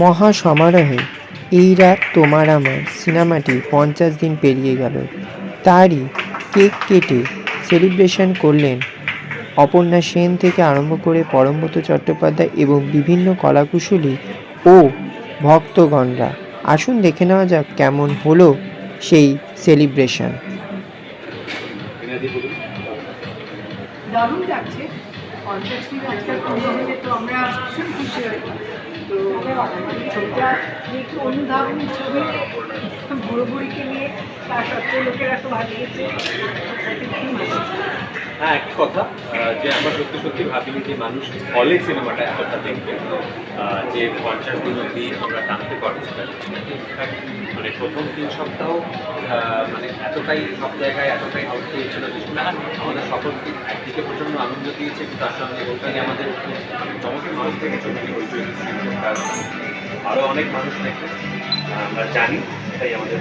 মহা সমারোহে এই রাত তোমার আমার সিনেমাটি পঞ্চাশ দিন পেরিয়ে গেল। তারই কেক কেটে সেলিব্রেশন করলেন অপর্ণা সেন থেকে আরম্ভ করে পরমব্রত চট্টোপাধ্যায় এবং বিভিন্ন কলাকুশলী ও ভক্তগণরা। আসুন দেখে নেওয়া যাক কেমন হলো সেই সেলিব্রেশন। দারুণ লাগছে পঞ্চাশ দিন আজকাল তো আমরা ভীষণ খুশি হই ছবিটা একটু অনুধাবনী ছবি বুড়ো বুড়িকে নিয়ে তার সত্ত্বেও লোকেরা তো লেগেছে হ্যাঁ একই কথা যে আমরা সত্যি সত্যি ভাবিনি যে মানুষ হলে সিনেমাটা এতটা দেখবে। যে পঞ্চাশ দিন অবধি আমরা টানতে Infact, মানে প্রথম তিন সপ্তাহ এতটাই সব জায়গায়, এতটাই আউট ছিল আমাদের সকলকে একদিকে প্রচণ্ড আনন্দ দিয়েছে তার সঙ্গে ওখানে আমাদের খুব মানুষ থেকে ছবিটি হইচই আরও অনেক মানুষ থেকে আমরা জানি এটাই আমাদের